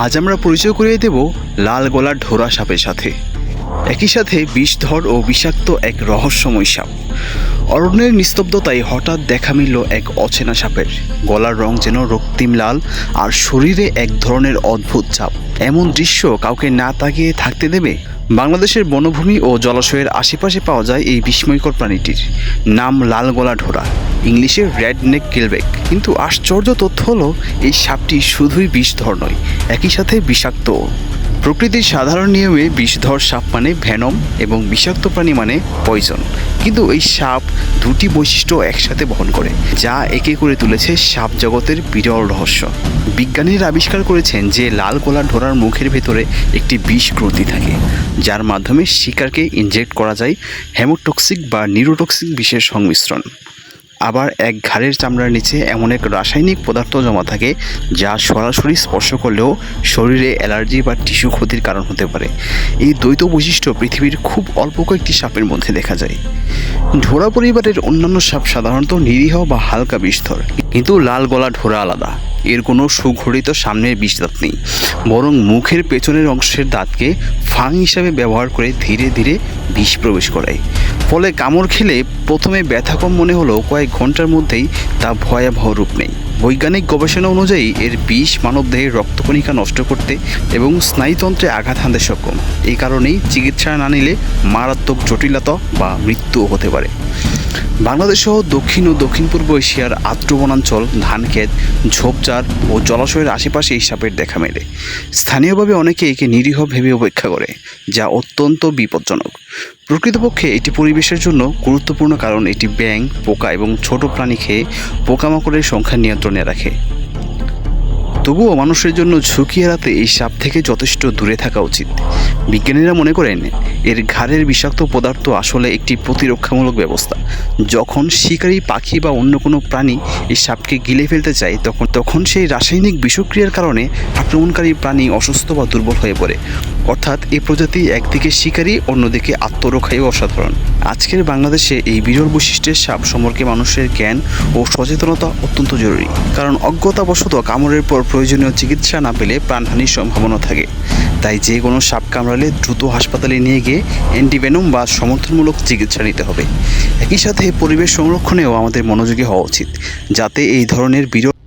আজ আমরা পরিচয় করিয়ে দেব লাল গলার ঢোরা সাপের সাথে। একই সাথে বিষধর ও বিষাক্ত এক রহস্যময় সাপ। অরণ্যের নিস্তব্ধতায় হঠাৎ দেখা মিলল এক অচেনা সাপের। গলার রং যেন রক্তিম লাল আর শরীরে এক ধরনের অদ্ভুত চাপ। এমন দৃশ্য কাউকে না তাকিয়ে থাকতে দেবে? বাংলাদেশের বনভূমি ও জলাশয়ের আশেপাশে পাওয়া যায় এই বিস্ময়কর প্রাণীটির। নাম লাল গলা ঢোরা ইংলিশে রেড নেক কিলবেক। কিন্তু আশ্চর্য তথ্য হলো, এই সাপটি শুধুই বিষধর নয়, একই সাথে বিষাক্তও। প্রকৃতির সাধারণ নিয়মে বিষধর সাপ মানে ভ্যানম এবং বিষাক্ত প্রাণী মানে পয়জন। কিন্তু এই সাপ দুটি বৈশিষ্ট্য একসাথে বহন করে, যা একে করে তুলেছে সাপ জগতের বিরল রহস্য। বিজ্ঞানীরা আবিষ্কার করেছেন যে লাল গোলা ঢোরার মুখের ভেতরে একটি বিষ গ্রন্থি থাকে, যার মাধ্যমে শিকারকে ইনজেক্ট করা যায় হেমোটক্সিক বা নিউরোটক্সিক বিষের সংমিশ্রণ। আবার এক ঘাড়ের চামড়ার নিচে এমন এক রাসায়নিক পদার্থ জমা থাকে যা সরাসরি স্পর্শ করলেও শরীরে অ্যালার্জি বা টিস্যু ক্ষতির কারণ হতে পারে। এই দ্বৈত বৈশিষ্ট্য পৃথিবীর খুব অল্প কয়েকটি সাপের মধ্যে দেখা যায়। ঢোরা পরিবারের অন্যান্য সাপ সাধারণত নিরীহ বা হালকা বিষধর, কিন্তু লাল গলা ঢোরা আলাদা। এর কোনো সুঘটিত সামনের বিষ দাঁত নেই। বরং মুখের পেছনের অংশের দাঁতকে ফাং হিসাবে ব্যবহার করে ধীরে ধীরে বিষ প্রবেশ করায়। ফলে কামড় খেলে প্রথমে ব্যথা কম মনে হলেও কয়েক ঘণ্টার মধ্যেই তা ভয়াবহ রূপ নেই বৈজ্ঞানিক গবেষণা অনুযায়ী এর বিষ মানবদেহের রক্তকণিকা নষ্ট করতে এবং স্নায়ুতন্ত্রে আঘাত হানতে সক্ষম। এই কারণেই চিকিৎসা না নিলে মারাত্মক জটিলতা বা মৃত্যুও হতে পারে। বাংলাদেশ সহ দক্ষিণ ও দক্ষিণ পূর্ব এশিয়ার আর্দ্র বনাঞ্চল ধানক্ষেত, ঝোপঝাড় ও জলাশয়ের আশেপাশে এই সাপের দেখা মেলে। স্থানীয়ভাবে অনেকে একে নিরীহ ভেবে উপেক্ষা করে, যা অত্যন্ত বিপজ্জনক। প্রকৃতপক্ষে এটি পরিবেশের জন্য গুরুত্বপূর্ণ কারণ এটি ব্যাঙ, পোকা এবং ছোট প্রাণী খেয়ে পোকামাকড়ের সংখ্যা নিয়ন্ত্রণে রাখে। তবুও মানুষের জন্য ঝুঁকি এড়াতে এই সাপ থেকে যথেষ্ট দূরে থাকা উচিত। বিজ্ঞানীরা মনে করেন, এর ঘাড়ের বিষাক্ত পদার্থ আসলে একটি প্রতিরক্ষামূলক ব্যবস্থা। যখন শিকারী, পাখি বা অন্য কোনো প্রাণী এই সাপকে গিলে ফেলতে চায়, তখন তখন সেই রাসায়নিক বিষক্রিয়ার কারণে আক্রমণকারী প্রাণী অসুস্থ বা দুর্বল হয়ে পড়ে। অর্থাৎ এই প্রজাতি একদিকে শিকারী, অন্যদিকে আত্মরক্ষায় অসাধারণ। আজকের বাংলাদেশে এই বিরল বৈশিষ্ট্যের সাপ সম্পর্কে মানুষের জ্ঞান ও সচেতনতা অত্যন্ত জরুরি। কারণ অজ্ঞতাবশত কামড়ের পর প্রয়োজনীয় চিকিৎসা না পেলে প্রাণহানির সম্ভাবনা থাকে। তাই যে কোনো সাপ কামড়ালে দ্রুত হাসপাতালে নিয়ে গিয়ে অ্যান্টিভেনম বা সমর্থনমূলক চিকিৎসা নিতে হবে। একই সাথে পরিবেশ সংরক্ষণেও আমাদের মনোযোগী হওয়া উচিত, যাতে এই ধরনের বিরল